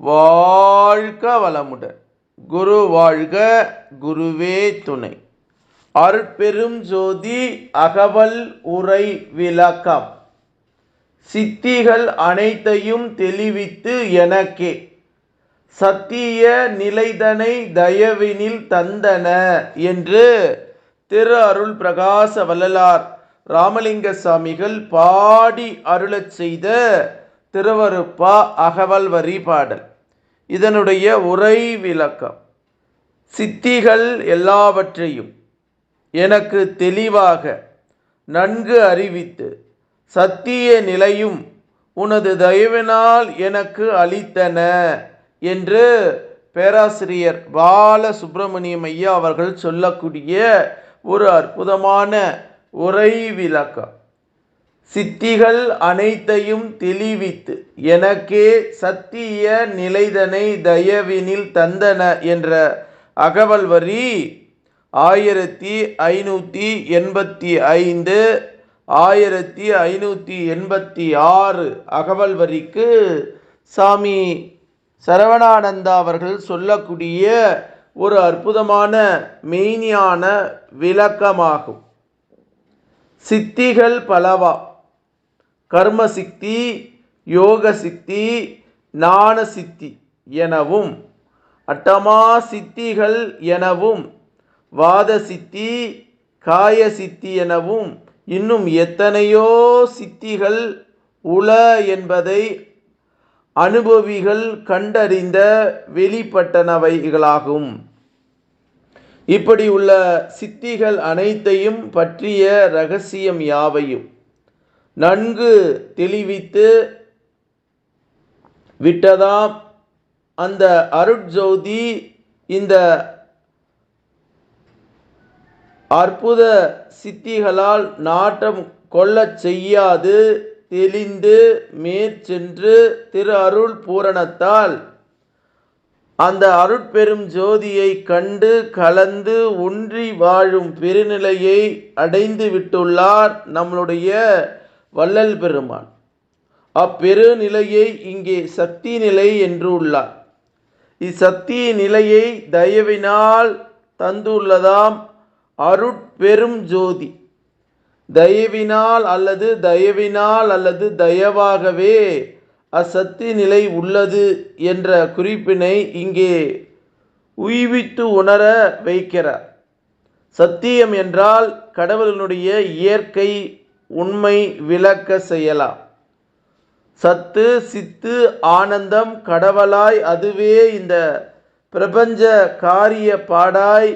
வாழ்க வளமுடன். குரு வாழ்க குருவே துணை. அருட்பெரும் ஜோதி அகவல் உரை விளக்கம். சித்திகள் அனைத்தையும் தெளிவித்து எனக்கே. சத்திய நிலைதனை தயவினில் தந்தன என்று திரு அருள் பிரகாச வள்ளலார் ராமலிங்க சாமிகள் பாடி அருளச் செய்த திருவருப்பா அகவல் வரி பாடல். இதனுடைய உரை விளக்கம். சித்திகள் எல்லாவற்றையும் எனக்கு தெளிவாக நன்கு அறிவித்து சத்திய நிலையும் உனது தயவினால் எனக்கு அளித்தன என்று பேராசிரியர் பால சுப்பிரமணியம் ஐயா அவர்கள் சொல்லக்கூடிய ஒரு அற்புதமான உரை விளக்கம். சித்திகள் அனைத்தையும் தெளிவித்து எனக்கே சத்திய நிலைதனை தயவினில் தந்தன என்ற அகவல் வரி ஆயிரத்தி ஐநூற்றி எண்பத்தி ஐந்து ஆயிரத்தி ஐநூற்றி எண்பத்தி ஆறு அகவல் வரிக்கு சாமி சரவணானந்தா அவர்கள் சொல்லக்கூடிய ஒரு அற்புதமான மெய்ஞான விளக்கமாகும். சித்திகள் பலவா கர்ம சித்தி யோக சித்தி ஞான சித்தி எனவும் அட்டமா சித்திகள் எனவும் வாத சித்தி காய சித்தி எனவும் இன்னும் எத்தனையோ சித்திகள் உள என்பதை அனுபவிகள் கண்டறிந்த வெளிப்பட்டனவைகளாகும். இப்படி உள்ள சித்திகள் அனைத்தையும் பற்றிய ரகசியம் யாவையும்? நன்கு தெளிவித்து விட்டதாம். அந்த அருட்ஜோதி இந்த அற்புத சித்திகளால் நாட்டம் கொள்ளச் செய்யாது. தெளிந்து மேற்சென்று திரு அருள் பூரணத்தால் அந்த அருட்பெரும் ஜோதியை கண்டு கலந்து ஒன்றி வாழும் பெருநிலையை அடைந்து விட்டுள்ளார் நம்மளுடைய வள்ளல் பெருமான். அப்பெருநிலையை இங்கே சக்தி நிலை என்று உள்ளார். இச்சக்தி நிலையை தயவினால் தந்துள்ளதாம் அருட்பெரும் ஜோதி. தயவினால் அல்லது தயவினால் அல்லது தயவாகவே அசத்தி நிலை உள்ளது என்ற குறிப்பினை இங்கே உய்வித்து உணர வைக்கிறார். சத்தியம் என்றால் கடவுளினுடைய இயற்கை உண்மை விளக்க செய்யலாம் சத்து சித்து ஆனந்தம் கடவுளாய் அதுவே இந்த பிரபஞ்ச காரிய பாடாய்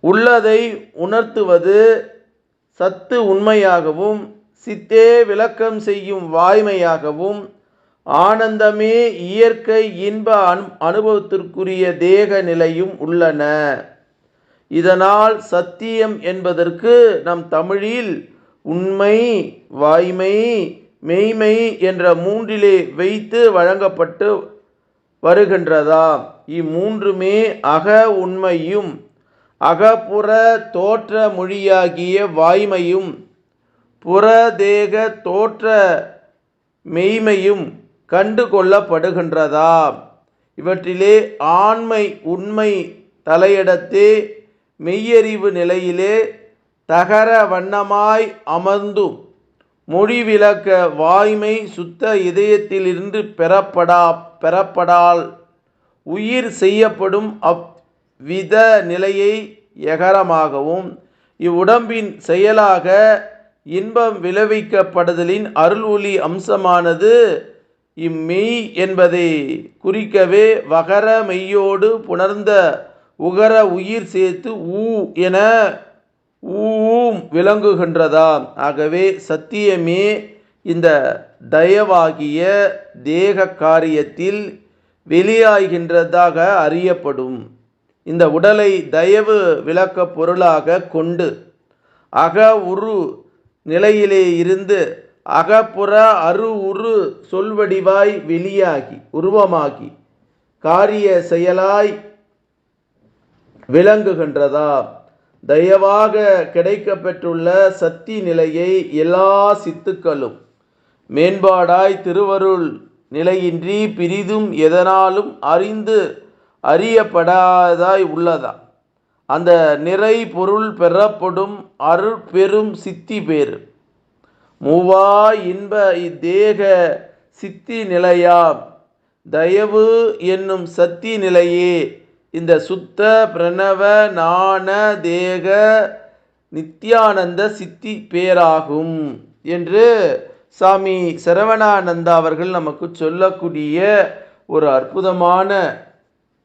உள்ளதை உணர்த்துவது சத்து உண்மையாகவும் சித்தே விளக்கம் செய்யும் வாய்மையாகவும் ஆனந்தமே இயற்கை இன்ப அனு அனுபவத்திற்குரிய தேக நிலையும் உள்ளன. இதனால் சத்தியம் என்பதற்கு நம் தமிழில் உண்மை வாய்மை மெய்மை என்ற மூன்றிலே வைத்து வழங்கப்பட்டு வருகின்றதா? இம்மூன்றுமே அக உண்மையும் அகப்புற தோற்ற மொழியாகிய வாய்மையும் புறதேக தோற்ற மெய்மையும் கண்டு கொள்ளப்படுகின்றதா இவற்றிலே ஆண்மை உண்மை தலையிடத்தே மெய்யறிவு நிலையிலே தகர வண்ணமாய் அமர்ந்தும் மொழி விளக்க வாய்மை சுத்த இதயத்திலிருந்து பெறப்படா பெறப்படால் உயிர் செய்யப்படும் அவ்வித நிலையை எகரமாகவும் இவ்வுடம்பின் செயலாக இன்பம் விளைவிக்கப்படுதலின் அருள் ஒளி அம்சமானது இம்மெய் என்பதை குறிக்கவே வகர மெய்யோடு புணர்ந்த உகர உயிர் சேர்த்து ஊ என ஊம் விளங்குகின்றதா ஆகவே சத்தியமே இந்த தயவாகிய தேக காரியத்தில் வெளியாகின்றதாக அறியப்படும். இந்த உடலை தயவு விளக்க பொருளாக கொண்டு அக உரு நிலையிலே இருந்து அகப்புற அரு உரு சொல்வடிவாய் வெளியாகி உருவமாகி காரிய செயலாய் விளங்குகின்றதா தயவாக கிடைக்கப்பெற்றுள்ள சக்தி நிலையை எல்லா சித்துக்களும் மேம்பாடாய் திருவருள் நிலையின்றி பிரிதும் எதனாலும் அறிந்து அறியப்படாதாய் உள்ளதா? அந்த நிறை பொருள் பெறப்படும் அருட்பெரும் சித்தி பேர் மூவா இன்ப இத்தேக சித்தி நிலையாம். தயவு என்னும் சத்தி நிலையே இந்த சுத்த பிரணவ நாண தேக நித்யானந்த சித்தி பேராகும் என்று சாமி சரவணானந்தா அவர்கள் நமக்கு சொல்லக்கூடிய ஒரு அற்புதமான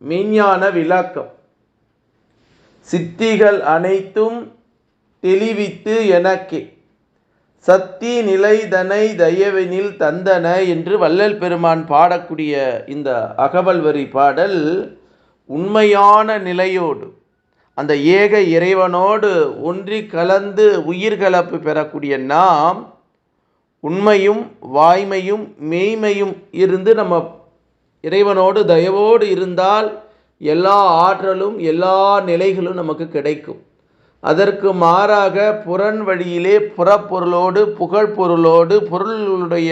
மெய்ஞான விளக்கம். சித்திகள் அனைத்தும் தெளிவித்து எனக்கே. சத்தி நிலைதனை தயவினில் தந்தன என்று வள்ளல் பெருமான் பாடக்கூடிய இந்த அகவல் வரி பாடல் உண்மையான நிலையோடு அந்த ஏக இறைவனோடு ஒன்றி கலந்து உயிர்கலப்பு பெறக்கூடிய நாம் உண்மையும் வாய்மையும் மெய்மையும் இருந்து நம்ம இறைவனோடு தயவோடு இருந்தால் எல்லா ஆற்றலும் எல்லா நிலைகளும் நமக்கு கிடைக்கும். அதற்கு மாறாக புறன் வழியிலே புறப்பொருளோடு புகழ் பொருளோடு பொருளுடைய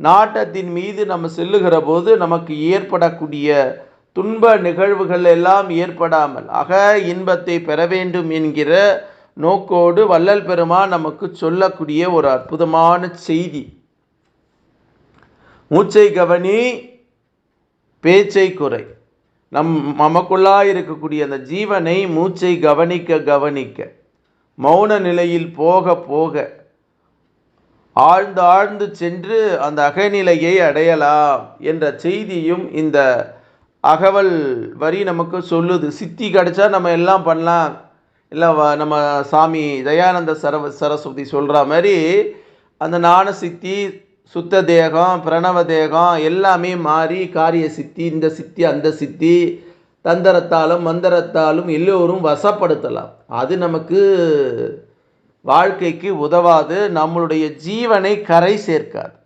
நாட்டத்தின் மீது நம்ம செல்லுகிற போது நமக்கு ஏற்படக்கூடிய துன்ப நிகழ்வுகள் எல்லாம் ஏற்படாமல் அக இன்பத்தை பெற வேண்டும் என்கிற நோக்கோடு வள்ளல் பெருமான் நமக்கு சொல்லக்கூடிய ஒரு அற்புதமான செய்தி. மூச்சை கவனி பேச்சை குறை. நம் நமக்குள்ளாக இருக்கக்கூடிய அந்த ஜீவனை மூச்சை கவனிக்க கவனிக்க. மௌன நிலையில் போக போக. ஆழ்ந்து ஆழ்ந்து சென்று அந்த அகநிலையை அடையலாம் என்ற செய்தியும் இந்த அகவல் வரி நமக்கு சொல்லுது. சித்தி கிடச்சா நம்ம எல்லாம் பண்ணலாம். இல்லை நம்ம சாமி தயானந்த சரவ சரஸ்வதி சொல்கிற மாதிரி அந்த ஞான சித்தி சுத்த தேகம் பிரணவ தேகம் எல்லாமே மாறி காரிய சித்தி இந்த சித்தி அந்த சித்தி தந்தரத்தாலும் மந்தரத்தாலும் எல்லோரும் வசப்படுத்தலாம். அது நமக்கு வாழ்க்கைக்கு உதவாது. நம்மளுடைய ஜீவனை கரை சேர்க்காது.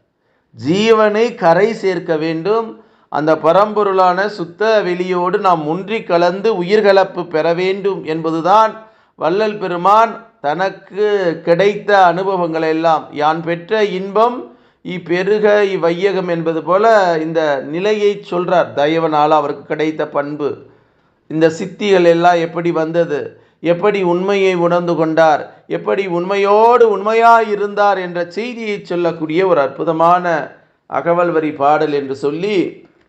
ஜீவனை கரை சேர்க்க வேண்டும். அந்த பரம்பொருளான சுத்த வெளியோடு நாம் ஒன்றி கலந்து உயிர்கலப்பு பெற வேண்டும் என்பதுதான் வள்ளல் பெருமான் தனக்கு கிடைத்த அனுபவங்கள் எல்லாம் யான் பெற்ற இன்பம் இப்பெருக இவ்வையகம் என்பது போல இந்த நிலையை சொல்றார். தயவனால் அவருக்கு கிடைத்த பண்பு. இந்த சித்திகள் எல்லாம் எப்படி வந்தது? எப்படி உண்மையை உணர்ந்து கொண்டார்? எப்படி உண்மையோடு உண்மையாய் இருந்தார் என்ற செய்தியை சொல்லக்கூடிய ஒரு அற்புதமான அகவல் வரி பாடல் என்று சொல்லி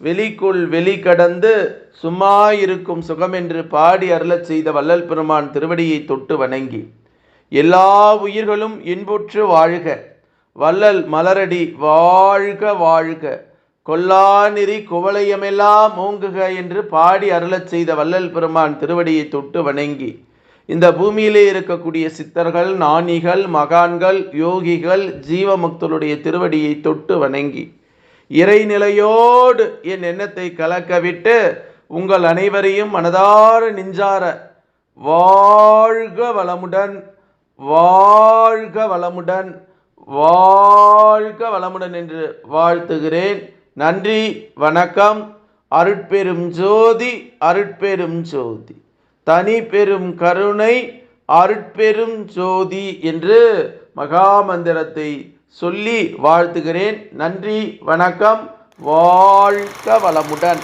வெளிக்குள் வெளி கடந்து சும்மா இருக்கும் சுகம் என்று பாடி அருளச் செய்த வல்லல் பெருமான் திருவடியை தொட்டு வணங்கி எல்லா உயிர்களும் இன்புற்று வாழ்க. வள்ளல் மலரடி வாழ்க வாழ்க. கொல்லாநெறி குவளையமெல்லாம் மூங்குக என்று பாடி அருளச் செய்த வள்ளல் பெருமான் திருவடியை தொட்டு வணங்கி இந்த பூமியிலே இருக்கக்கூடிய சித்தர்கள் நாணிகள் மகான்கள் யோகிகள் ஜீவமுக்தருடைய திருவடியை தொட்டு வணங்கி இறைநிலையோடு என் எண்ணத்தை கலக்கவிட்டு உங்கள் அனைவரையும் மனதார நெஞ்சார வாழ்க வளமுடன் வாழ்க வளமுடன் வாழ்க வளமுடன் என்று வாழ்த்துகிறேன். நன்றி வணக்கம். அருட்பெரும் ஜோதி அருட்பெரும் ஜோதி. தனி பெரும் கருணை அருட்பெரும் ஜோதி என்று மகாமந்திரத்தை சொல்லி வாழ்த்துகிறேன். நன்றி வணக்கம். வாழ்க வளமுடன்.